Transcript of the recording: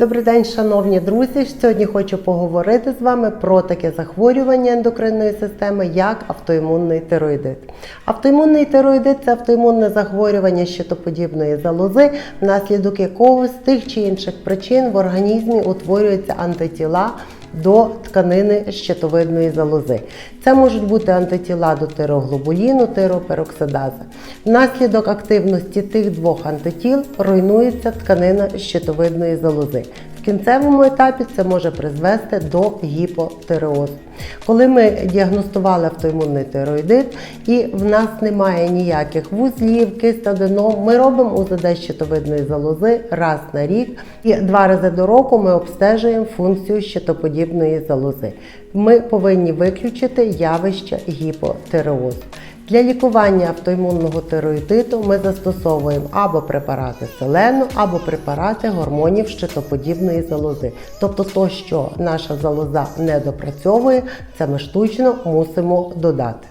Добрий день, шановні друзі. Сьогодні хочу поговорити з вами про таке захворювання ендокринної системи, як автоімунний тироїдит. Автоімунний тироїдит це автоімунне захворювання щитоподібної залози, внаслідок якого з тих чи інших причин в організмі утворюються антитіла до тканини щитовидної залози. Це можуть бути антитіла до тироглобуліну, тиропероксидаза. Внаслідок активності тих двох антитіл руйнується тканина щитовидної залози. Кінцевому етапі це може призвести до гіпотиреозу. Коли ми діагностували автоімунний тироїдит і в нас немає ніяких вузлів, кистаденом, ми робимо УЗД щитовидної залози раз на рік і два рази до року ми обстежуємо функцію щитоподібної залози. Ми повинні виключити явище гіпотиреозу. Для лікування автоімунного тироїдиту ми застосовуємо або препарати селену, або препарати гормонів щитоподібної залози. Тобто, то, що наша залоза не допрацьовує, це ми штучно мусимо додати.